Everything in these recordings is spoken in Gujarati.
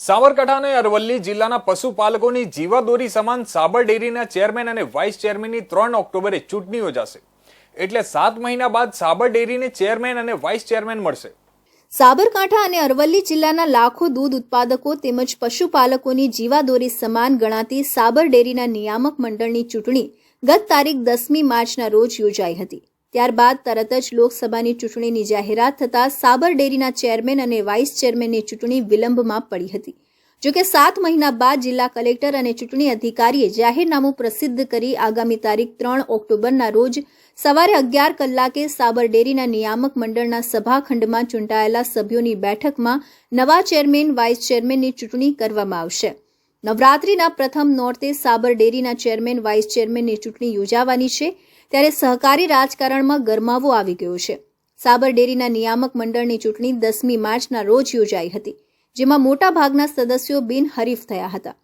સાબરકાંઠા અને અરવલ્લી જિલ્લાના પશુપાલકોની જીવાદોરી સમાન સાબર ડેરીના ચેરમેન અને વાઇસ ચેરમેનની ત્રણ ઓક્ટોબરે ચૂંટણી યોજાશે. એટલે સાત મહિના બાદ સાબર ડેરીને ચેરમેન અને વાઇસ ચેરમેન મળશે. સાબરકાંઠા અને અરવલ્લી જિલ્લાના લાખો દૂધ ઉત્પાદકો તેમજ પશુપાલકોની જીવાદોરી સમાન ગણાતી સાબર ડેરીના નિયામક મંડળની ચૂંટણી ગત તારીખ દસમી માર્ચના રોજ યોજાઈ હતી. ત્યારબાદ તરત જ લોકસભાની ચૂંટણીની જાહેરાત થતાં સાબર ડેરીના ચેરમેન અને વાઇસ ચેરમેનની ચૂંટણી વિલંબમાં પડી હતી. જોકે સાત મહિના બાદ જિલ્લા કલેક્ટર અને ચૂંટણી અધિકારીએ જાહેરનામું પ્રસિદ્ધ કરી આગામી તારીખ ત્રણ ઓક્ટોબરના રોજ સવારે અગિયાર કલાકે સાબર ડેરીના નિયામક મંડળના સભાખંડમાં ચૂંટાયેલા સભ્યોની બેઠકમાં નવા ચેરમેન, વાઇસ ચેરમેનની ચૂંટણી કરવામાં આવશે. નવરાત્રીના પ્રથમ નોરતે સાબર ડેરીના ચેરમેન, વાઇસ ચેરમેનની ચૂંટણી યોજાવાની છે. ત્યારે સહકારી રાજકારણમાં ગરમાવો આવી ગયો છે. સાબર ડેરીના નિયામક મંડળની ચૂંટણી દસમી માર્ચના રોજ યોજાઈ હતી, જેમાં મોટાભાગના સદસ્યો બિનહરીફ થયા હતા.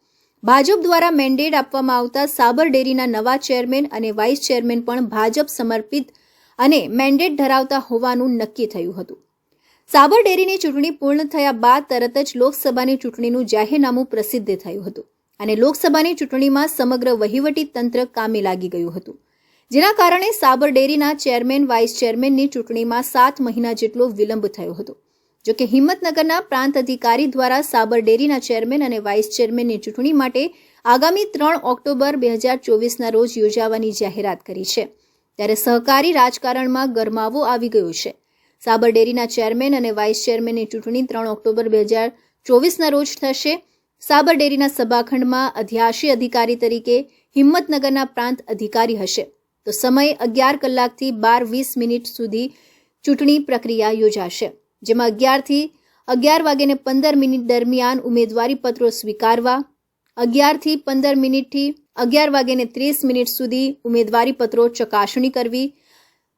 ભાજપ દ્વારા મેન્ડેટ આપવામાં આવતા સાબર ડેરીના નવા ચેરમેન અને વાઇસ ચેરમેન પણ ભાજપ સમર્પિત અને મેન્ડેટ ધરાવતા હોવાનું નક્કી થયું હતું. સાબર ડેરીની ચૂંટણી પૂર્ણ થયા બાદ તરત જ લોકસભાની ચૂંટણીનું જાહેરનામું પ્રસિદ્ધ થયું હતું અને લોકસભાની ચૂંટણીમાં સમગ્ર વહીવટી તંત્ર કામે લાગી ગયું હતું. જેના કારણે સાબર ડેરીના ચેરમેન, વાઇસ ચેરમેનની ચૂંટણીમાં સાત મહિના જેટલો વિલંબ થયો હતો. જોકે હિંમતનગરના પ્રાંત અધિકારી દ્વારા સાબર ડેરીના ચેરમેન અને વાઇસ ચેરમેનની ચૂંટણી માટે આગામી ત્રણ ઓક્ટોબર બે હજાર ચોવીસના રોજ યોજાવાની જાહેરાત કરી છે. ત્યારે સહકારી રાજકારણમાં ગરમાવો આવી ગયો છે. સાબર ડેરીના ચેરમેન અને વાઇસ ચેરમેનની ચૂંટણી ત્રણ ઓક્ટોબર બે હજાર ચોવીસના રોજ થશે. સાબર ડેરીના સભાખંડમાં અધ્યાશી અધિકારી તરીકે હિંમતનગરના પ્રાંત અધિકારી હશે. તો સમય અગિયાર કલાકથી બાર વીસ મિનિટ સુધી ચૂંટણી પ્રક્રિયા યોજાશે, જેમાં અગિયારથી અગિયાર વાગ્યાને પંદર મિનિટ દરમિયાન ઉમેદવારી પત્રો સ્વીકારવા, અગિયારથી પંદર મિનિટથી અગિયાર વાગ્યાને ત્રીસ મિનિટ સુધી ઉમેદવારી પત્રો ચકાસણી કરવી,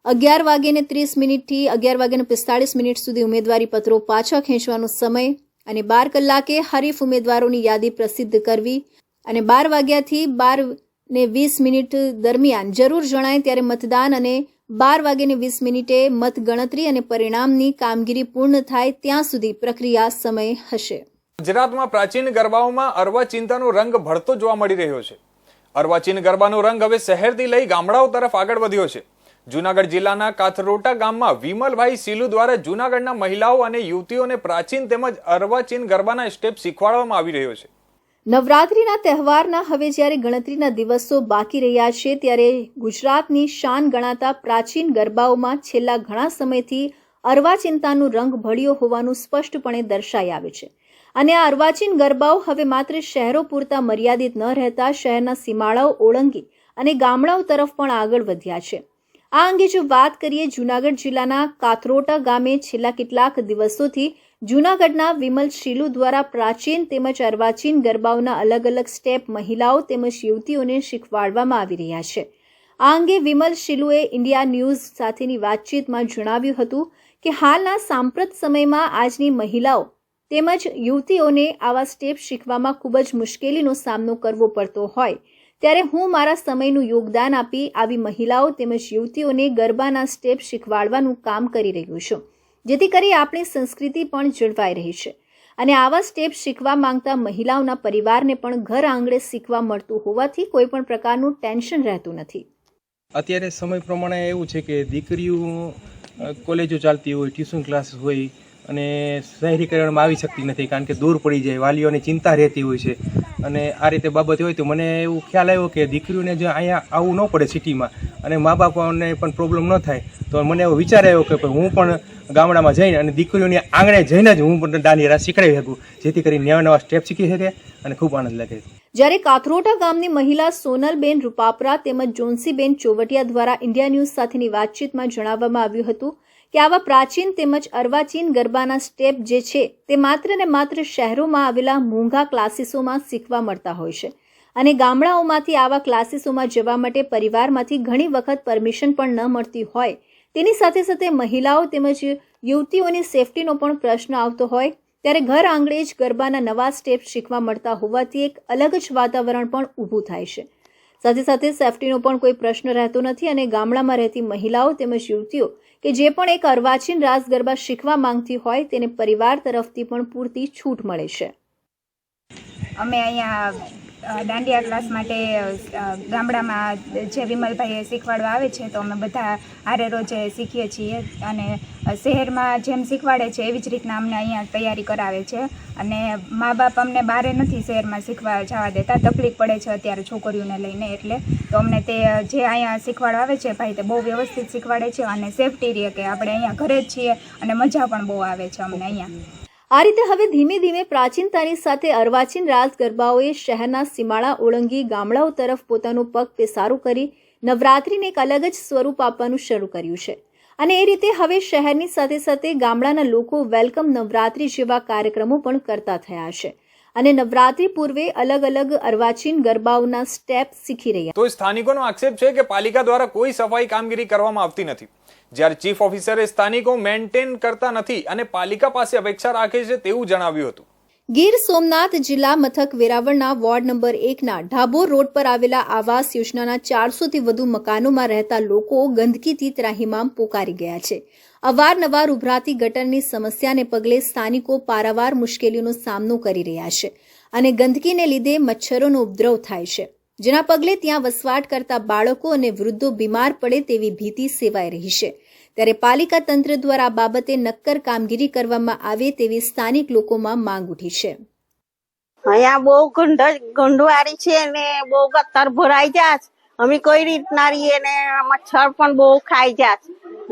અગિયાર વાગ્યાને ત્રીસ મિનિટથી અગિયાર વાગ્યાને પિસ્તાળીસ મિનિટ સુધી ઉમેદવારી પત્રો પાછા ખેંચવાનો સમય અને બાર કલાકે હરીફ ઉમેદવારોની યાદી પ્રસિદ્ધ કરવી અને બાર વાગ્યાથી બાર ને વીસ મિનિટ દરમિયાન જરૂર જણાય ત્યારે મતદાન અને બાર વાગ્યાને વીસ મિનિટે મતગણતરી અને પરિણામની કામગીરી પૂર્ણ થાય ત્યાં સુધી પ્રક્રિયા સમય હશે. ગુજરાતમાં પ્રાચીન ગરબાઓમાં અર્વાચિંતાનો રંગ ભળતો જોવા મળી રહ્યો છે. અર્વાચીન ગરબાનો રંગ હવે શહેરથી લઈ ગામડાઓ તરફ આગળ વધ્યો છે. જુનાગઢ જિલ્લાના કાથરોટા ગામમાં વિમલભાઈ સિલુ દ્વારા જુનાગઢના મહિલાઓ અને યુવતીઓને પ્રાચીન તેમજ અર્વાચીન ગરબાના સ્ટેપ શીખવાડવામાં આવી રહ્યો છે. નવરાત્રિના તહેવારના હવે જ્યારે ગણતરીના દિવસો બાકી રહ્યા છે, ત્યારે ગુજરાતની શાન ગણાતા પ્રાચીન ગરબાઓમાં છેલ્લા ઘણા સમયથી અર્વાચિંતાનું રંગ ભળ્યો હોવાનું સ્પષ્ટપણે દર્શાઈ આવે છે. અને આ અર્વાચીન ગરબાઓ હવે માત્ર શહેરો પૂરતા મર્યાદિત ન રહેતા શહેરના સીમાડાઓ ઓળંગી અને ગામડાઓ તરફ પણ આગળ વધ્યા છે. આ અંગે જો વાત કરીએ, જૂનાગઢ જિલ્લાના કાથરોટા ગામે છેલ્લા કેટલાક દિવસોથી જૂનાગઢના વિમલ શીલુ દ્વારા પ્રાચીન તેમજ અર્વાચીન ગરબાઓના અલગ અલગ સ્ટેપ મહિલાઓ તેમજ યુવતીઓને શીખવાડવામાં આવી રહ્યા છે. આ અંગે વિમલ શીલુએ ઇન્ડિયા ન્યૂઝ સાથેની વાતચીતમાં જણાવ્યું હતું કે હાલના સાંપ્રત સમયમાં આજની મહિલાઓ તેમજ યુવતીઓને આવા સ્ટેપ શીખવામાં ખૂબ જ મુશ્કેલીનો સામનો કરવો પડતો હોય. ત્યારે હું મારા સમયનું યોગદાન આપી આવી મહિલાઓ તેમજ યુવતીઓને ગરબાના સ્ટેપ શીખવાડવાનું કામ કરી રહ્યું છું. જેથી કરી આપણી સંસ્કૃતિ પણ જળવાઈ રહી છે. અને આવા સ્ટેપ શીખવા માંગતા મહિલાઓના પરિવારને પણ ઘર આંગણે શીખવા મળતું હોવાથી કોઈ પણ પ્રકારનું ટેન્શન રહેતું નથી. અત્યારે સમય પ્રમાણે એવું છે કે દીકરીઓ કોલેજો ચાલતી હોય, ટ્યુશન ક્લાસ હોય અને શહેરીકરણમાં આવી શકતી નથી કારણ કે દૂર પડી જાય, વાલીઓની ચિંતા રહેતી હોય છે. અને આ રીતે બાબત હોય તો મને એવું ખ્યાલ આવ્યો કે દીકરીઓને જો અહીંયા આવવું ન પડે સિટીમાં અને મા બાપાને પણ પ્રોબ્લેમ ન થાય, તો મને એવો વિચાર આવ્યો કે હું પણ ગામડામાં જઈને અને દીકરીઓની આંગણે જઈને જ હું પણ દાંડિયા શીખડાવી શકું, જેથી કરીને નવા નવા સ્ટેપ શીખી શકે અને ખૂબ આનંદ લાગે. જ્યારે કાથરોટા ગામની મહિલા સોનલબેન રૂપાપરા તેમજ જોન્સીબેન ચોવટિયા દ્વારા ઇન્ડિયા ન્યૂઝ સાથેની વાતચીતમાં જણાવવામાં આવ્યું હતું કે આવા પ્રાચીન તેમજ અર્વાચીન ગરબાના સ્ટેપ જે છે, તે માત્ર ને માત્ર શહેરોમાં આવેલા મોંઘા ક્લાસીસોમાં શીખવા મળતા હોય છે. અને ગામડાઓમાંથી આવા ક્લાસીસોમાં જવા માટે પરિવારમાંથી ઘણી વખત પરમિશન પણ ન મળતી હોય. તેની સાથે સાથે મહિલાઓ તેમજ યુવતીઓની સેફટીનો પણ પ્રશ્ન આવતો હોય. ત્યારે ઘર આંગણે જ ગરબાના નવા સ્ટેપ શીખવા મળતા હોવાથી એક અલગ જ વાતાવરણ પણ ઊભું થાય છે. સાથે સાથે સેફટીનો પણ કોઈ પ્રશ્ન રહેતો નથી અને ગામડામાં રહેતી મહિલાઓ તેમજ યુવતીઓ કે જે પણ એક અર્વાચીન રાસ ગરબા શીખવા માંગતી હોય તેને પરિવાર તરફથી પણ પૂરતી છૂટ મળે છે. અમે અહીંયા દાંડિયા ક્લાસ માટે ગામડામાં જે વિમલભાઈ શીખવાડવા આવે છે, તો અમે બધા હારે રોજે શીખીએ છીએ અને શહેરમાં જેમ શીખવાડે છે, એવી જ રીતના અમને અહીંયા તૈયારી કરાવે છે. અને મા બાપ અમને બારે નથી શહેરમાં શીખવા જવા દેતા, તકલીફ પડે છે અત્યારે છોકરીઓને લઈને એટલે. તો અમને તે જે અહીંયા શીખવાડવા આવે છે, ભાઈ તે બહુ વ્યવસ્થિત શીખવાડે છે અને સેફટી રહે કે આપણે અહીંયા ઘરે જ છીએ અને મજા પણ બહુ આવે છે અમને અહીંયા. આ રીતે હવે ધીમે ધીમે પ્રાચીનતાની સાથે અર્વાચીન રાસ ગરબાઓએ શહેરના સીમાડા ઓળંગી ગામડાઓ તરફ પોતાનું પગ પેસારું કરી નવરાત્રિને એક અલગ જ સ્વરૂપ આપવાનું શરૂ કર્યું છે. અને એ રીતે હવે શહેરની સાથે સાથે ગામડાના લોકો વેલકમ નવરાત્રિ જેવા કાર્યક્રમો પણ કરતા થયા છે. અને નવરાત્રિ પૂર્વે અલગ અલગ અર્વાચીન ગરબાઓના સ્ટેપ શીખી રહ્યા. તો સ્થાનિકોનો આક્ષેપ છે કે પાલિકા દ્વારા કોઈ સફાઈ કામગીરી કરવામાં આવતી નથી. જ્યારે ચીફ ઓફિસરે સ્થાનિકો મેન્ટેન કરતા નથી અને પાલિકા પાસે અપેક્ષા રાખે છે તેવું જણાવ્યું હતું. ગીર સોમનાથ જિલ્લા મથક વેરાવળના વોર્ડ નંબર એકના ઢાબોર રોડ પર આવેલા આવાસ યોજનાના ચારસોથી વધુ મકાનોમાં રહેતા લોકો ગંદકીથી ત્રાહિમામ પોકારી ગયા છે. અવારનવાર ઉભરાતી ગટરની સમસ્યાને પગલે સ્થાનિકો પારાવાર મુશ્કેલીઓનો સામનો કરી રહ્યા છે અને ગંદકીને લીધે મચ્છરોનો ઉપદ્રવ થાય છે. જેના પગલે ત્યાં વસવાટ કરતા બાળકો અને વૃદ્ધો બીમાર પડે તેવી ભીતિ સેવાઈ રહી છે. ત્યારે પાલિકા તંત્ર દ્વારા આ બાબતે નક્કર કામગીરી કરવામાં આવે તેવી સ્થાનિક લોકોમાં માંગ ઉઠી છે. અહીંયા બહુ ગંધવાળી છે ને બહુ ગતર ભરાઈ જાય અમે કઈ રીતના રહીએ ને મચ્છર પણ બહુ ખાઈ જાય.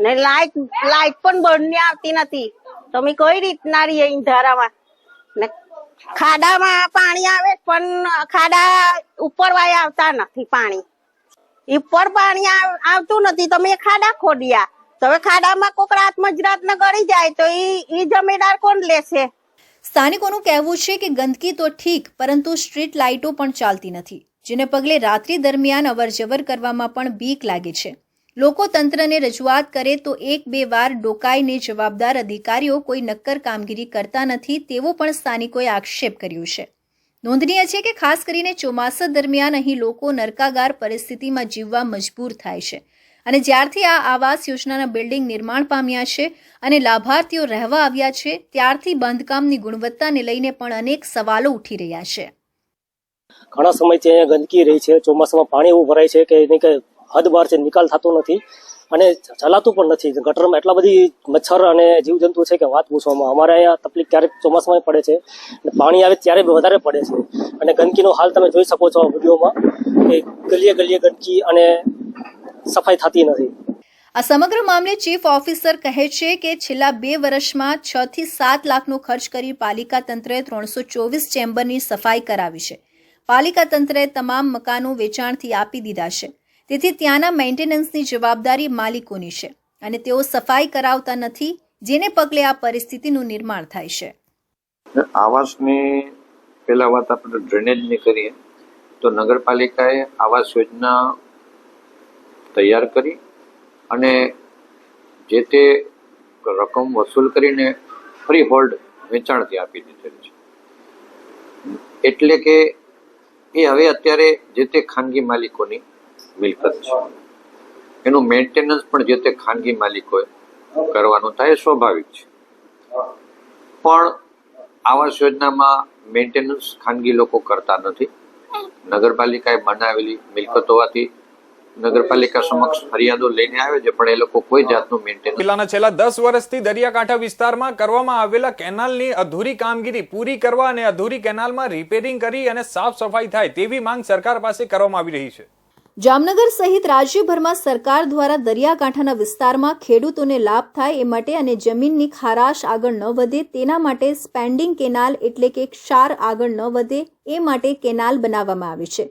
ને લાઈટ લાઈટ પણ બંને આવતી નથી. તમે કઈ રીતના રહીએ અંધારામાં ને ખાડામાં પાણી આવે પણ ખાડા ઉપર વાય આવતા નથી પાણી. ઉપર પાણી આવતું નથી. તમે ખાડા ખોદ્યા. તો હવે ખાડામાં કોકડા રાત મજરાત ગળી જાય તો એ જમીનદાર કોણ લેશે? સ્થાનિકોનું કહેવું છે કે ગંદકી તો ઠીક, પરંતુ સ્ટ્રીટ લાઇટો પણ ચાલતી નથી, જેને પગલે રાત્રિ દરમિયાન અવરજવર કરવામાં પણ બીક લાગે છે. લોકો તંત્રને રજૂઆત કરે તો એક બે વાર ડોકાઈને જવાબદાર અધિકારીઓ કોઈ નક્કર કામગીરી કરતા નથી તેવો પણ સ્થાનિકોએ આક્ષેપ કર્યો છે. નોંધનીય છે કે ખાસ કરીને ચોમાસા દરમિયાન અહીં લોકો નરકાગાર પરિસ્થિતિમાં જીવવા મજબૂર થાય છે અને જ્યારથી આ આવાસ યોજનાના બિલ્ડિંગ નિર્માણ પામ્યા છે અને લાભાર્થીઓ રહેવા આવ્યા છે, ત્યારથી બાંધકામની ગુણવત્તાને લઈને પણ અનેક સવાલો ઉઠી રહ્યા છે. ઘણા સમયથી અહીંયા ગંદકી રહી છે, ચોમાસામાં પાણી એવું ભરાય છે કે એની કઈ હદ બહાર છે, નિકાલ થતો નથી અને ચલાતું પણ નથી. ગટરમાં એટલા બધી મચ્છર અને જીવજંતુ છે કે વાત પૂછવામાં. અમારે અહીંયા તકલીફ ક્યારેક ચોમાસામાં પડે છે, અને પાણી આવે ત્યારે વધારે પડે છે. અને ગંદકીનો હાલ તમે જોઈ શકો છો વિડીયોમાં કે ગલીએ ગલીએ ગંદકી અને સફાઈ થતી નથી. આ સમગ્ર મામલે ચીફ ઓફિસર કહે છે કે છેલ્લા બે વર્ષમાં છ થી સાત લાખનો ખર્ચ કરી પાલિકા તંત્રએ ત્રણસો ચોવીસ ચેમ્બરની સફાઈ કરાવી છે. પાલિકા તંત્રએ તમામ મકાનો વેચાણથી આપી દીધા છે. તેથી ત્યાંના મેન્ટેનન્સની જવાબદારી માલિકોની છે અને તેઓ સફાઈ કરાવતા નથી જેને પગલે આ પરિસ્થિતિનું નિર્માણ થાય છે. આવાસની પહેલા વાત આપણે ડ્રેનેજની કરીએ તો નગરપાલિકાએ આવાસ યોજના તૈયાર કરી અને જે તે રકમ વસૂલ કરીને ફ્રી હોલ્ડ વેચાણથી આપી દીધેલી છે. એટલે કે એ હવે અત્યારે જે તે ખાનગી માલિકોની મિલકત છે. એનું મેન્ટેનન્સ પણ જે તે ખાનગી માલિકોએ કરવાનું થાય સ્વાભાવિક છે. પણ આવાસ યોજનામાં મેન્ટેનન્સ ખાનગી લોકો કરતા નથી. નગરપાલિકાએ બનાવેલી મિલકત હોવાથી નગરપાલિકા સમક્ષ ફરિયાદો લઈને આવે છે પણ એ લોકો કોઈ જાતનું મેન્ટેન જિલ્લાના છેલ્લા દસ વર્ષથી દરિયાકાંઠા વિસ્તારમાં કરવામાં આવેલા કેનાલની અધૂરી કામગીરી પૂરી કરવા અને અધૂરી કેનાલમાં રિપેરિંગ કરી અને સાફ સફાઈ થાય તેવી માંગ સરકાર પાસે કરવામાં આવી રહી છે. જામનગર સહિત રાજ્યભરમાં સરકાર દ્વારા દરિયાકાંઠાના વિસ્તારમાં ખેડૂતોને લાભ થાય એ માટે અને જમીનની ખારાશ આગળ ન વધે તેના માટે સ્પેન્ડિંગ કેનાલ એટલે કે ક્ષાર આગળ ન વધે એ માટે કેનાલ બનાવવામાં આવી છે.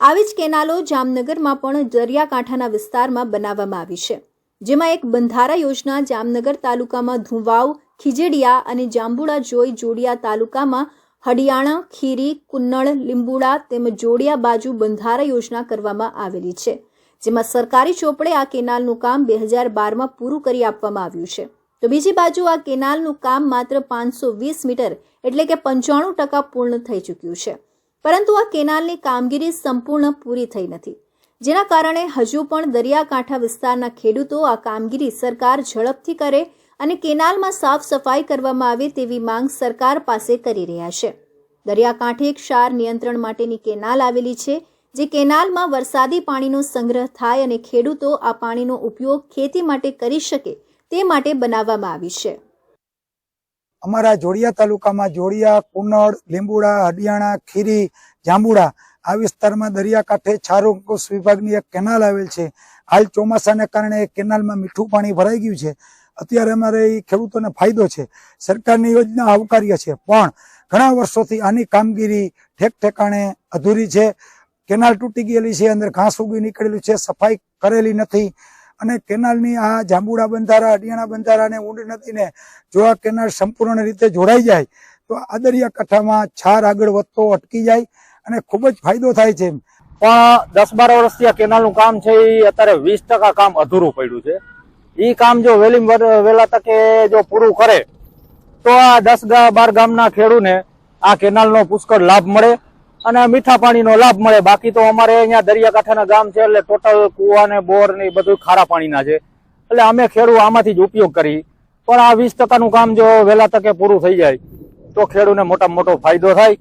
આવી જ કેનાલો જામનગરમાં પણ દરિયાકાંઠાના વિસ્તારમાં બનાવવામાં આવી છે. જેમાં એક બંધારા યોજના જામનગર તાલુકામાં ધુવાવ, ખીજડીયા અને જાંબુડા જોઈ જોડિયા તાલુકામાં હડિયાણા ખીરી, કુન્નળ, લીંબુડા તેમજ જોડિયા બાજુ બંધારા યોજના કરવામાં આવેલી છે. જેમાં સરકારી ચોપડે આ કેનાલનું કામ બે હજાર બારમાં પૂરું કરી આપવામાં આવ્યું છે. તો બીજી બાજુ આ કેનાલનું કામ માત્ર પાંચસો વીસ મીટર એટલે કે પંચાણું ટકા પૂર્ણ થઈ ચૂક્યું છે. પરંતુ આ કેનાલની કામગીરી સંપૂર્ણ પૂરી થઈ નથી. જેના કારણે હજુ પણ દરિયાકાંઠા વિસ્તારના ખેડૂતો આ કામગીરી સરકાર ઝડપથી કરે અને કેનાલમાં સાફ સફાઈ કરવામાં આવે તેવી માંગ સરકાર પાસે કરી રહ્યા છે. દરિયાકાંઠે ક્ષાર નિયંત્રણ માટેની કેનાલ આવેલી છે, જે કેનાલમાં વરસાદી પાણીનો સંગ્રહ થાય અને ખેડૂતો આ પાણીનો ઉપયોગ ખેતી માટે કરી શકે તે માટે બનાવવામાં આવી છે. અમારા જોડિયા તાલુકામાં જોડિયા કુનડ લીંબુડા હડિયાણા ખીરી, જાંબુડા આ વિસ્તારમાં દરિયાકાંઠે છારો અંકુશ વિભાગની એક કેનાલ આવેલ છે. હાલ ચોમાસાને કારણે એ કેનાલમાં મીઠું પાણી ભરાઈ ગયું છે. અત્યારે અમારે એ ખેડૂતોને ફાયદો છે. સરકારની યોજના આવકાર્ય છે, પણ ઘણા વર્ષોથી આની કામગીરી ઠેક ઠેકાણે અધૂરી છે. કેનાલ તૂટી ગયેલી છે, અંદર ઘાસ ઉગી નીકળેલું છે, સફાઈ કરેલી નથી. અને કેનાલની આ જાંબુડા બંધારા, અડિયાણા બંધારા અને ઊંડી નદીને જો આ કેનાલ સંપૂર્ણ રીતે જોડાઈ જાય, તો આ દરિયાકાંઠામાં છાર આગળ વધતો અટકી જાય અને ખૂબ જ ફાયદો થાય છે. પણ દસ બાર વર્ષથી આ કેનાલનું કામ છે, એ અત્યારે વીસ કામ અધૂરું પડ્યું છે. એ કામ જો વહેલી વહેલા તકે જો પૂરું કરે, તો આ દસ બાર ગામના ખેડૂને આ કેનાલનો પુષ્કળ લાભ મળે અને મીઠા પાણીનો લાભ મળે. બાકી તો અમારે અહીંયા દરિયાકાંઠાના ગામ છે, એટલે ટોટલ કુવા ને બોર ને બધું ખારા પાણીના છે. એટલે અમે ખેડૂ આમાંથી જ ઉપયોગ કરી. પણ આ વીસ ટકાનું કામ જો વહેલા તકે પૂરું થઈ જાય, તો ખેડૂને મોટા મોટો ફાયદો થાય.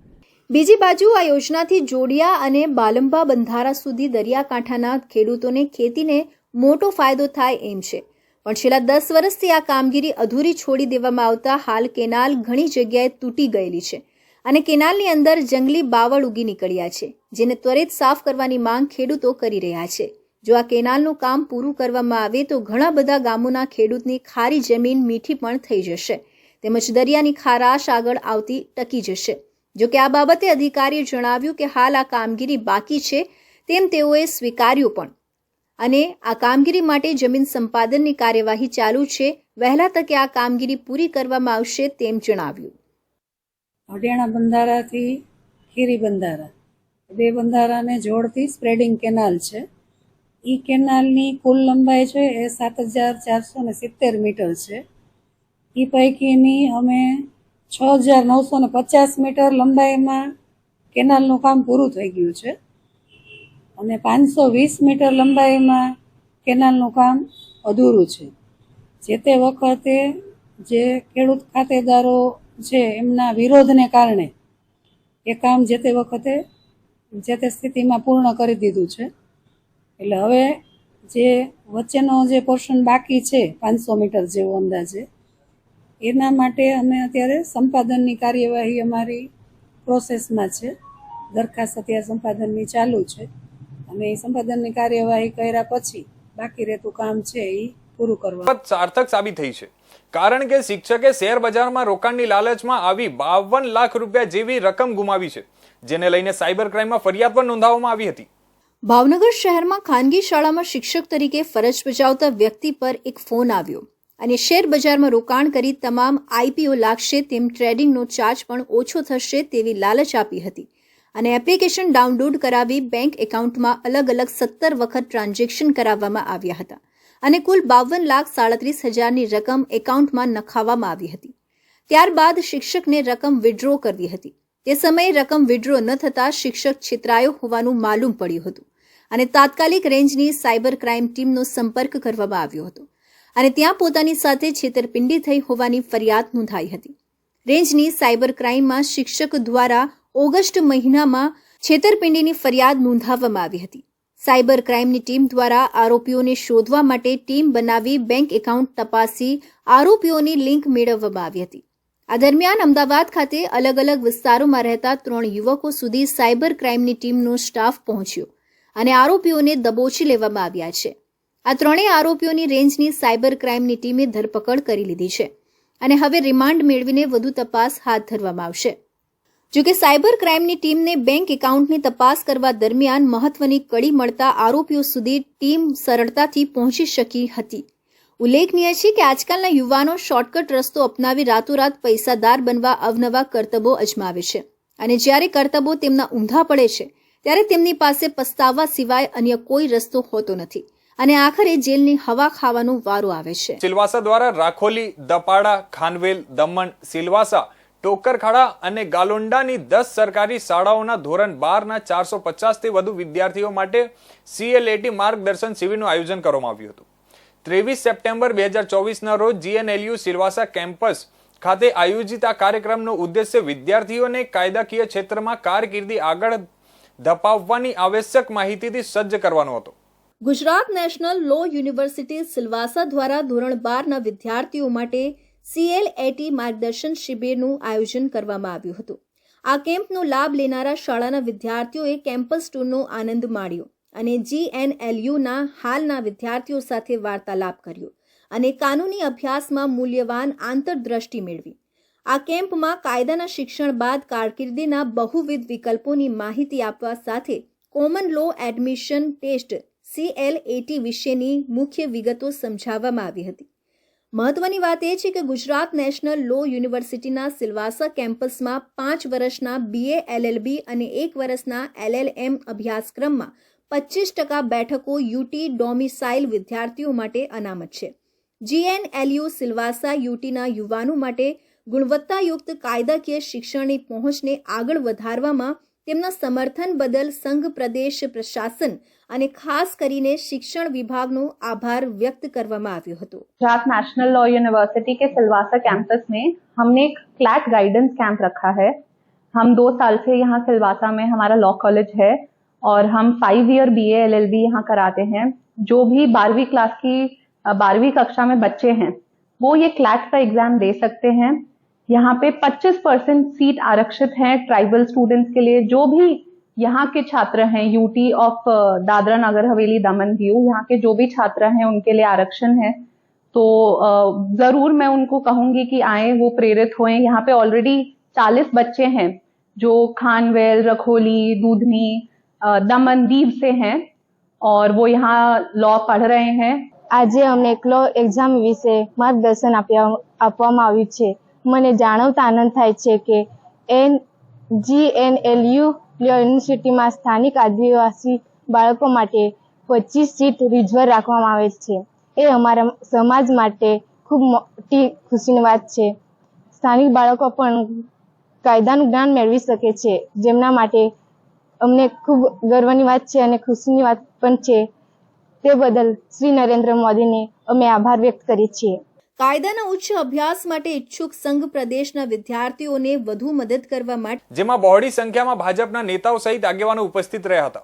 બીજી બાજુ આ યોજનાથી જોડિયા અને બાલંબા બંધારા સુધી દરિયાકાંઠાના ખેડૂતોને ખેતીને મોટો ફાયદો થાય એમ છે. પણ છેલ્લા દસ વર્ષથી આ કામગીરી અધૂરી છોડી દેવામાં આવતા હાલ કેનાલ ઘણી જગ્યાએ તૂટી ગયેલી છે. અને કેનાલની અંદર જંગલી બાવળ ઉગી નીકળ્યા છે, જેને ત્વરિત સાફ કરવાની માંગ ખેડૂતો કરી રહ્યા છે. જો આ કેનાલનું કામ પૂરું કરવામાં આવે તો ઘણા બધા ગામોના ખેડૂતની ખારી જમીન મીઠી પણ થઈ જશે. તેમજ દરિયાની ખારાશ આગળ આવતી ટકી જશે. જો કે આ બાબતે અધિકારીએ જણાવ્યું કે હાલ આ કામગીરી બાકી છે, તેમ તેઓએ સ્વીકાર્યું પણ. અને આ કામગીરી માટે જમીન સંપાદનની કાર્યવાહી ચાલુ છે, વહેલા તકે આ કામગીરી પૂરી કરવામાં આવશે તેમ જણાવ્યું. હડિયાણા બંધારાથી ખીરી બંધારા. બે બંધારાને જોડતી સ્પ્રેડિંગ કેનાલ છે. એ કેનાલની કુલ લંબાઈ છે એ સાત હજાર ચારસો ને સિત્તેર મીટર છે. એ પૈકીની અમે છ હજાર નવસો ને પચાસ મીટર લંબાઈમાં કેનાલનું કામ પૂરું થઈ ગયું છે. અને પાંચસો વીસ મીટર લંબાઈમાં કેનાલનું કામ અધૂરું છે. જે તે વખતે જે ખેડૂત ખાતેદારો છે એમના વિરોધને કારણે એ કામ જે તે વખતે જે તે સ્થિતિમાં પૂર્ણ કરી દીધું છે. એટલે હવે જે વચ્ચેનો જે પોર્શન બાકી છે, પાંચસો મીટર જેવો અંદાજે, એના માટે અમે અત્યારે સંપાદનની કાર્યવાહી અમારી પ્રોસેસમાં છે. દરખાસ્ત અત્યારે સંપાદનની ચાલુ છે. અને એ સંપાદનની કાર્યવાહી કર્યા પછી બાકી રહેતું કામ છે એ પૂરું કરવા. સાર્થક સાબિત થઈ છે. કારણ કે શિક્ષકે શેર બજારમાં રોકાણની લાલચમાં આવી બાવન લાખ રૂપિયા જેવી રકમ ગુમાવી છે, જેને લઈને સાયબર ક્રાઇમમાં ફરિયાદ પણ નોંધાવવામાં આવી હતી. ભાવનગર શહેરમાં ખાનગી શાળામાં શિક્ષક તરીકે ફરજ બજાવતા વ્યક્તિ પર એક ફોન આવ્યો અને શેર બજારમાં રોકાણ કરી તમામ આઈપીઓ લાગશે તેમ ટ્રેડિંગનો ચાર્જ પણ ઓછો થશે તેવી લાલચ આપી હતી અને એપ્લિકેશન ડાઉનલોડ કરાવી બેંક એકાઉન્ટમાં અલગ અલગ સત્તર વખત ટ્રાન્ઝેક્શન કરાવવામાં આવ્યા હતા. અને કુલ બાવન લાખ સાડત્રીસ હજારની રકમ એકાઉન્ટમાં નખાવવામાં આવી હતી. ત્યારબાદ શિક્ષકને રકમ વિડ્રો કરવી હતી. તે સમયે રકમ વિડ્રો ન થતાં શિક્ષક છેતરાયો હોવાનું માલુમ પડ્યું હતું અને તાત્કાલિક રેન્જની સાયબર ક્રાઇમ ટીમનો સંપર્ક કરવામાં આવ્યો હતો અને ત્યાં પોતાની સાથે છેતરપિંડી થઈ હોવાની ફરિયાદ નોંધાઈ હતી. રેન્જની સાયબર ક્રાઇમમાં શિક્ષક દ્વારા ઓગસ્ટ મહિનામાં છેતરપિંડીની ફરિયાદ નોંધાવવામાં આવી હતી. સાયબર ક્રાઇમની ટીમ દ્વારા આરોપીઓને શોધવા માટે ટીમ બનાવી બેંક એકાઉન્ટ તપાસી આરોપીઓની લિંક મેળવવામાં આવી હતી. આ દરમિયાન અમદાવાદ ખાતે અલગ અલગ વિસ્તારોમાં રહેતા ત્રણ યુવકો સુધી સાયબર ક્રાઇમની ટીમનો સ્ટાફ પહોંચ્યો અને આરોપીઓને દબોચી લેવામાં આવ્યા છે. આ ત્રણેય આરોપીઓની રેન્જની સાયબર ક્રાઇમની ટીમે ધરપકડ કરી લીધી છે અને હવે રિમાન્ડ મેળવીને વધુ તપાસ હાથ ધરવામાં આવશે. જોકે સાયબર ક્રાઇમની ટીમને બેંક એકાઉન્ટની તપાસ કરવા દરમિયાન મહત્વની કડી મળતા આરોપીઓ સુધી ટીમ સરળતાથી પહોંચી શકી હતી. ઉલ્લેખનીય છે કે આજકાલના યુવાનો શોર્ટકટ રસ્તો અપનાવી રાતોરાત પૈસાદાર બનવા અવનવા કરતબો અજમાવે છે. અને જ્યારે કરતબો તેમના ઊંધા પડે છે, ત્યારે તેમની પાસે પસ્તાવા સિવાય અન્ય કોઈ રસ્તો હોતો નથી. અને આખરે જેલની હવા ખાવાનો વારો આવે છે. સિલવાસા દ્વારા રાખોલી, દપાડા, ખાનવેલ, દમણ, સિલવાસા ટોકરખાડા અને ગાલોંડાની દસ સરકારી શાળાઓના ધોરણ બારના ચારસો પચાસથી વધુ વિદ્યાર્થીઓ માટે સીએલએટી માર્ગદર્શન શિબિરનું આયોજન કરવામાં આવ્યું હતું. ત્રેવીસ સપ્ટેમ્બર બે હજાર ચોવીસના રોજ જીએનએલયુ સિલવાસા કેમ્પસ ખાતે આયોજિત આ કાર્યક્રમનો ઉદ્દેશ્ય વિદ્યાર્થીઓને કાયદાકીય ક્ષેત્રમાં કારકિર્દી આગળ ધપાવવાની આવશ્યક માહિતીથી સજ્જ કરવાનો હતો. Gujarat national law university Silvassa દ્વારા ધોરણ બારના વિદ્યાર્થીઓ માટે સીએલએટી માર્ગદર્શન શિબિરનું આયોજન કરવામાં આવ્યું હતું. આ કેમ્પનો લાભ લેનારા શાળાના વિદ્યાર્થીઓએ કેમ્પસ ટૂરનો આનંદ માણ્યો અને જીએનએલયુના હાલના વિદ્યાર્થીઓ સાથે વાર્તાલાપ કર્યો અને કાનૂની અભ્યાસમાં મૂલ્યવાન આંતરદ્રષ્ટિ મેળવી. આ કેમ્પમાં કાયદાના શિક્ષણ બાદ કારકિર્દીના બહુવિધ વિકલ્પોની માહિતી આપવા સાથે common law admission test CLAT વિશેની મુખ્ય વિગતો સમજાવવામાં આવી હતી. મહત્વની વાત એ છે કે ગુજરાત નેશનલ લો યુનિવર્સિટીના સિલવાસા કેમ્પસમાં પાંચ વર્ષના બીએ એલએલબી અને એક વર્ષના એલએલએમ અભ્યાસક્રમમાં પચીસ ટકા બેઠકો યુટી ડોમિસાઇલ વિદ્યાર્થીઓ માટે અનામત છે. જીએનએલયુ સિલવાસા યુટીના યુવાનો માટે ગુણવત્તાયુક્ત કાયદાકીય શિક્ષણની પહોંચને આગળ વધારવામાં તેમના સમર્થન બદલ સંઘ પ્રદેશ પ્રશાસન અને ખાસ કરીને शिक्षण विभाग નો આભાર વ્યક્ત કરવામાં આવ્યો હતો गुजरात नेशनल लॉ यूनिवर्सिटी के सिलवासा कैंपस में हमने एक फ्लैट गाइडेंस कैंप रखा है हम दो साल से यहाँ सिलवासा में हमारा लॉ कॉलेज है और हम five year B L L B यहाँ कराते हैं जो भी बारहवीं क्लास की अ, बारहवीं कक्षा में बच्चे हैं वो ये क्लैट का एग्जाम दे सकते हैं यहाँ पे 25 परसेंट सीट आरक्षित हैं ट्राइबल स्टूडेंट्स के लिए जो भी यहाँ के छात्र हैं यूटी ऑफ दादरा नगर हवेली दमन दीव यहाँ के जो भी छात्र हैं उनके लिए आरक्षण है तो अ, जरूर मैं उनको कहूंगी कि आए वो प्रेरित हुए यहाँ पे ऑलरेडी 40 बच्चे हैं जो खानवेल रखोली दूधनी अ, दमन दीव से हैं और वो यहाँ लॉ पढ़ रहे हैं આજે અમને ક્લો એક્ઝામ વિશે માર્ગદર્શન આપ્યા આપવામાં આવ્યું છે મને જાણવતા આનંદ થાય છે કે N G N L U યુનિવર્સિટીમાં સ્થાનિક આદિવાસી બાળકો માટે પચીસ સીટ રિઝર્વ રાખવામાં આવે છે. એ અમારા સમાજ માટે ખૂબ મોટી ખુશીની વાત છે. સ્થાનિક બાળકો પણ કાયદાનું જ્ઞાન મેળવી શકે છે. જેમના માટે અમને ખૂબ ગર્વની વાત છે અને ખુશીની વાત પણ છે. તે બદલ શ્રી નરેન્દ્ર મોદીને અમે આભાર વ્યક્ત કરીએ છીએ. કાયદાના ઉચ્ચ અભ્યાસ માટે ઈચ્છુક સંઘ પ્રદેશના વિદ્યાર્થીઓને વધુ મદદ કરવા માટે જેમાં બહોળી સંખ્યામાં ભાજપના નેતાઓ સહિત આગેવાનો ઉપસ્થિત રહ્યા હતા.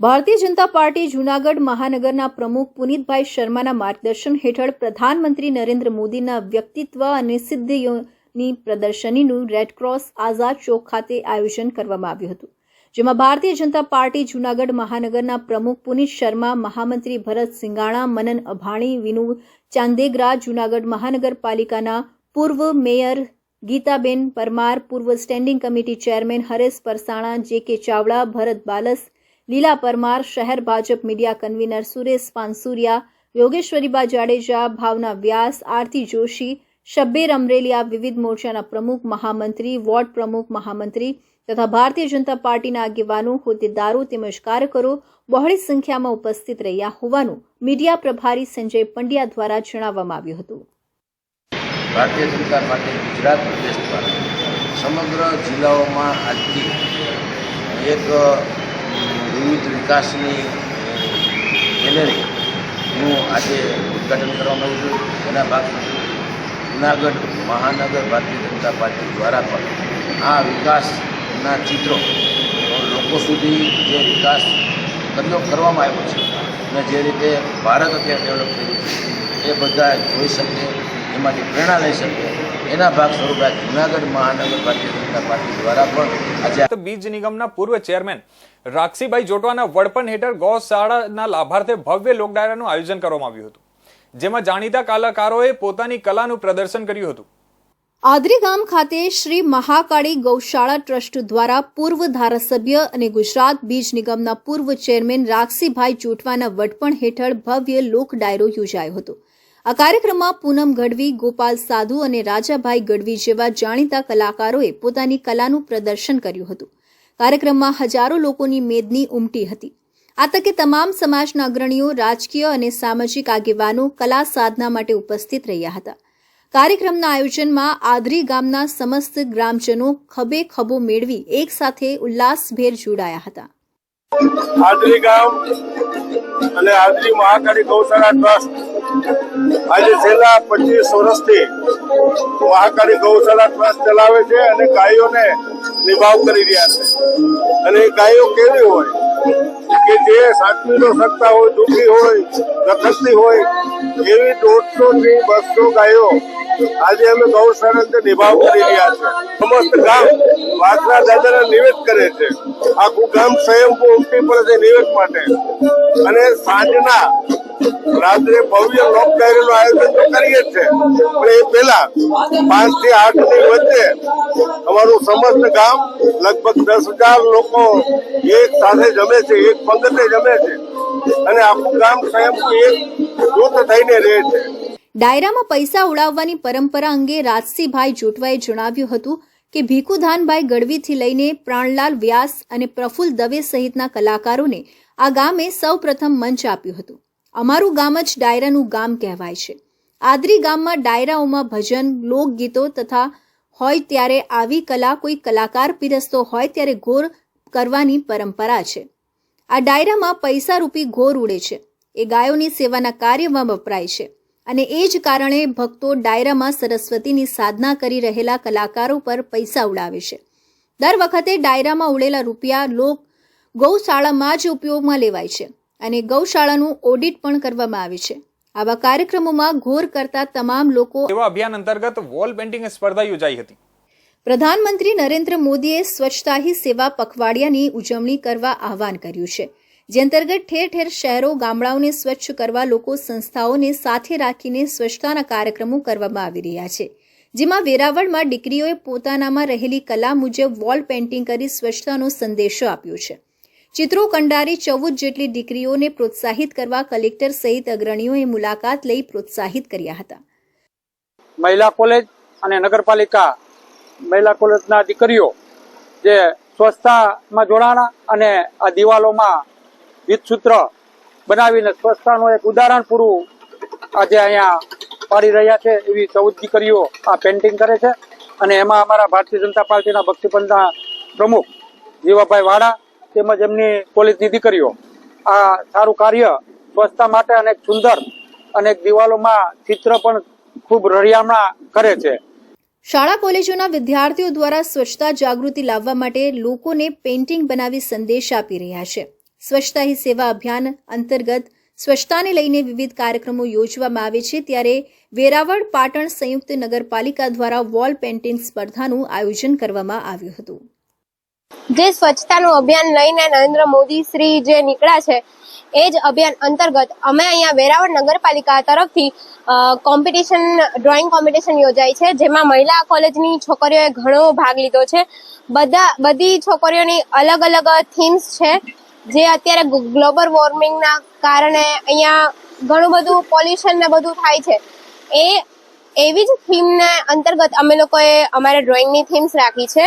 ભારતીય જનતા પાર્ટી જૂનાગઢ મહાનગરના પ્રમુખ પુનિતભાઈ શર્માના માર્ગદર્શન હેઠળ પ્રધાનમંત્રી નરેન્દ્ર મોદીના વ્યક્તિત્વ અને સિદ્ધિઓની પ્રદર્શનીનું રેડક્રોસ આઝાદ ચોક ખાતે આયોજન કરવામાં આવ્યું હતું જેમાં ભારતીય જનતા પાર્ટી જૂનાગઢ મહાનગરના પ્રમુખ પુનિત શર્મા મહામંત્રી ભરત સિંગાણા મનન અભાણી વિનુ ચાંદેગરા જૂનાગઢ મહાનગરપાલિકાના પૂર્વ મેયર ગીતાબેન પરમાર, પૂર્વ standing committee chairman Haresh Parsana, J K Chavda, Bharat Balas, Leela Parmar, શહેર ભાજપ મીડિયા કન્વીનર સુરેશ પાનસુરિયા, યોગેશ્વરીબા જાડેજા, ભાવના વ્યાસ, આરતી જોશી, શબ્બીર અમરેલિયા, વિવિધ મોરચાના પ્રમુખ, મહામંત્રી, વોર્ડ પ્રમુખ, મહામંત્રી તથા ભારતીય જનતા પાર્ટીના આગેવાનો, હોદ્દેદારો તેમજ કાર્યકરો બહોળી સંખ્યામાં ઉપસ્થિત રહ્યા હોવાનું મીડિયા પ્રભારી સંજય પંડ્યા દ્વારા જણાવવામાં આવ્યું હતું. ભારતીય જનતા પાર્ટી ગુજરાત પ્રદેશ દ્વારા સમગ્ર જિલ્લાઓમાં આજથી એક વિવિધ વિકાસની ગેલેરીનું આજે ઉદ્ઘાટન કરવામાં આવ્યું છે એના ભાગરૂપે જુનાગઢ મહાનગર ભારતીય જનતા પાર્ટી દ્વારા પણ આ વિકાસના ચિત્રો લોકો સુધી જે વિકાસ કર્યો, કરવામાં આવ્યો છે અને જે રીતે ભારત અત્યારે ડેવલપ રહ્યું છે, એ બધા જોઈ શકે, એમાંથી પ્રેરણા લઈ શકે. એના ભાગ સ્વરૂપે આ જુનાગઢ મહાનગર ભારતીય જનતા પાર્ટી દ્વારા પણ આજે બીજ નિગમના પૂર્વ ચેરમેન રાક્ષીભાઈ જોટવાના વડપણ હેઠળ ગૌશાળાના લાભાર્થે ભવ્ય લોકડાયરાનું આયોજન કરવામાં આવ્યું હતું, જેમાં જાણીતા કલાકારોએ પોતાની કલાનું પ્રદર્શન કર્યું હતું. આદરી ગામ ખાતે શ્રી મહાકાળી ગૌશાળા ટ્રસ્ટ દ્વારા પૂર્વ ધારાસભ્ય અને ગુજરાત બીજ નિગમના પૂર્વ ચેરમેન રાક્ષીભાઈ ચૂંટવાના વડપણ હેઠળ ભવ્ય લોક ડાયરો યોજાયો હતો. આ કાર્યક્રમમાં પૂનમ ગઢવી, ગોપાલ સાધુ અને રાજાભાઈ ગઢવી જેવા જાણીતા કલાકારોએ પોતાની કલાનું પ્રદર્શન કર્યું હતું. કાર્યક્રમમાં હજારો લોકોની મેદની ઉમટી હતી. આ તકે તમામ સમાજના અગ્રણીઓ, રાજકીય અને સામાજિક આગેવાનો કલા સાધના માટે ઉપસ્થિત રહ્યા હતા. કાર્યક્રમના આયોજનમાં આદરી ગામના સમસ્ત ગ્રામજનો ખભે ખબો મેળવી એક સાથે ઉલ્લાસભેર જોડાયા હતા. આદરી ગામ અને આદરી મહાકાળી ગૌશાળા ટ્રસ્ટ આજે છેલ્લા પચીસ વર્ષથી મહાકાળી ગૌશાળા ટ્રસ્ટ ચલાવે છે અને ગાયોને નિભાવ કરી રહ્યા છે. અને ગાયો કેવી હોય કે જે સાચવી ન શકતા હોય, દુઃખી હોય રખડતી હોય, એવી દોઢસો થી બસો ગાયો આજે અમે ગૌશાળા નિભાવ કરી રહ્યા છે. સમસ્ત ગામ વાસના દાદાને નિવેદ કરે છે. આખું ગામ સ્વયંભૂ ઉમટી પડે છે નિવેદ માટે. અને સાંજના રાત્રે ભવ્ય લોક ડાયરીનું આયોજન કરીએ જ પણ એ પહેલા પાંચથી આઠની વચ્ચે અમારું સમસ્ત ગામ લગભગ દસ હજાર લોકો એક સાથે જમે છે, એક પંગતે જમે છે. અને આખું ગામ સ્વયંભૂ એક જૂથ થઈને રહે છે. ડાયરામાં પૈસા ઉડાવવાની પરંપરા અંગે રાજસીભાઈ જોટવાએ જણાવ્યું હતું કે ભીખુધાનભાઈ ગઢવીથી લઈને પ્રાણલાલ વ્યાસ અને પ્રફુલ્લ દવે સહિતના કલાકારોને આ ગામે સૌપ્રથમ મંચ આપ્યું હતું. અમારું ગામ જ ડાયરાનું ગામ કહેવાય છે. આદરી ગામમાં ડાયરાઓમાં ભજન, લોકગીતો તથા હોય ત્યારે આવી કલા, કોઈ કલાકાર પીરસતો હોય ત્યારે ઘોર કરવાની પરંપરા છે. આ ડાયરામાં પૈસા રૂપી ઘોર ઉડે છે. એ ગાયોની સેવાના કાર્યમાં વપરાય છે. અને એ જ કારણે ભક્તો ડાયરામાં સરસ્વતીની સાધના કરી રહેલા કલાકારો પર પૈસા ઉડાવે છે. દર વખતે ડાયરામાં ઉડેલા રૂપિયા લોક ગૌશાળામાં જ ઉપયોગમાં લેવાય છે. અને ગૌશાળાનું ઓડિટ પણ કરવામાં આવે છે. આવા કાર્યક્રમોમાં ઘોર કરતા તમામ લોકો એવા અભિયાન અંતર્ગત વોલ પેઇન્ટિંગ સ્પર્ધા યોજાઈ હતી. પ્રધાનમંત્રી નરેન્દ્ર મોદીએ સ્વચ્છતા હી સેવા પખવાડિયાની ઉજવણી કરવા આહવાન કર્યું છે. જે અંતર્ગત ઠેર ઠેર શહેરો ગામડાઓને સ્વચ્છ કરવા લોકો સંસ્થાઓને સાથે રાખીને સ્વચ્છતાના કાર્યક્રમો કરવામાં આવી રહ્યા છે. જેમાં વેરાવળમાં દીકરીઓએ પોતાનામાં રહેલી કલા મુજબ વોલ પેઇન્ટિંગ કરી સ્વચ્છતાનો સંદેશો આપ્યો છે. ચિત્રો કંડારી ચૌદ જેટલી દીકરીઓને પ્રોત્સાહિત કરવા કલેક્ટર સહિત અગ્રણીઓએ મુલાકાત લઈ પ્રોત્સાહિત કર્યા હતા. મહિલા કોલેજ અને નગરપાલિકા મહિલા કોલેજના દીકરીઓ જે સ્વચ્છતામાં જોડાણા અને આ દિવાલોમાં ગીતસૂત્ર બનાવીને સ્વચ્છતાનું એક ઉદાહરણ પૂરું આજે અહીંયા પાડી રહ્યા છે એવી ચૌદ દીકરીઓ આ પેન્ટિંગ કરે છે. અને એમાં અમારા ભારતીય જનતા પાર્ટીના ભક્તિપંથના પ્રમુખ જીવાભાઈ વાડા તેમજ એમની કોલેજની દીકરીઓ. આ સારું કાર્ય સ્વચ્છતા માટે અને સુંદર અને દિવાલોમાં ચિત્ર પણ ખૂબ રળિયામણા કરે છે. શાળા કોલેજોના વિદ્યાર્થીઓ દ્વારા સ્વચ્છતા જાગૃતિ લાવવા માટે લોકોને પેઇન્ટિંગ બનાવી સંદેશ આપી રહ્યા છે. સ્વચ્છતા હી સેવા અભિયાન અંતર્ગત સ્વચ્છતાને લઈને વિવિધ કાર્યક્રમો યોજવામાં આવે છે ત્યારે વેરાવળ, પાટણ સંયુક્ત નગરપાલિકા દ્વારા વોલ પેઇન્ટિંગ સ્પર્ધાનું આયોજન કરવામાં આવ્યું હતું. જે સ્વચ્છતાનું અભિયાન લઈને નરેન્દ્ર મોદી શ્રી જે નીકળ્યા છે, એ જ અભિયાન અંતર્ગત અમે અહીંયા વેરાવળ નગરપાલિકા તરફથી કોમ્પિટિશન ડ્રોઈંગ કોમ્પિટિશન યોજાઈ છે, જેમાં મહિલા કોલેજની છોકરીઓએ ઘણો ભાગ લીધો છે. બધા, બધી છોકરીઓની અલગ અલગ થીમ્સ છે, જે અત્યારે ગ્લોબલ વોર્મિંગના કારણે અહીંયા ઘણું બધું પોલ્યુશન ને બધું થાય છે. એ, એવી જ થીમને અંતર્ગત અમે લોકોએ અમારે ડ્રોઈંગની થીમ્સ રાખી છે.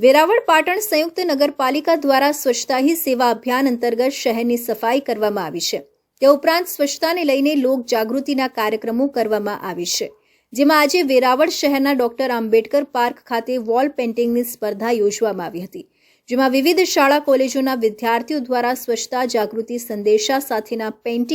વેરાવળ પાટણ સંયુક્ત નગરપાલિકા દ્વારા સ્વચ્છતા હી સેવા અભિયાન અંતર્ગત શહેરની સફાઈ કરવામાં આવી છે. તે ઉપરાંત સ્વચ્છતાને લઈને લોક જાગૃતિના કાર્યક્રમો કરવામાં આવી છે. જેમાં આજે વેરાવળ શહેરના ડોક્ટર આંબેડકર પાર્ક ખાતે વોલ પેઇન્ટિંગની સ્પર્ધા યોજવામાં આવી હતી. જેમાં વિવિધ શાળા કોલેજોના વિદ્યાર્થીઓ દ્વારા સ્વચ્છતા જાગૃતિ સંદેશા સાથેના પેઇન્ટિંગ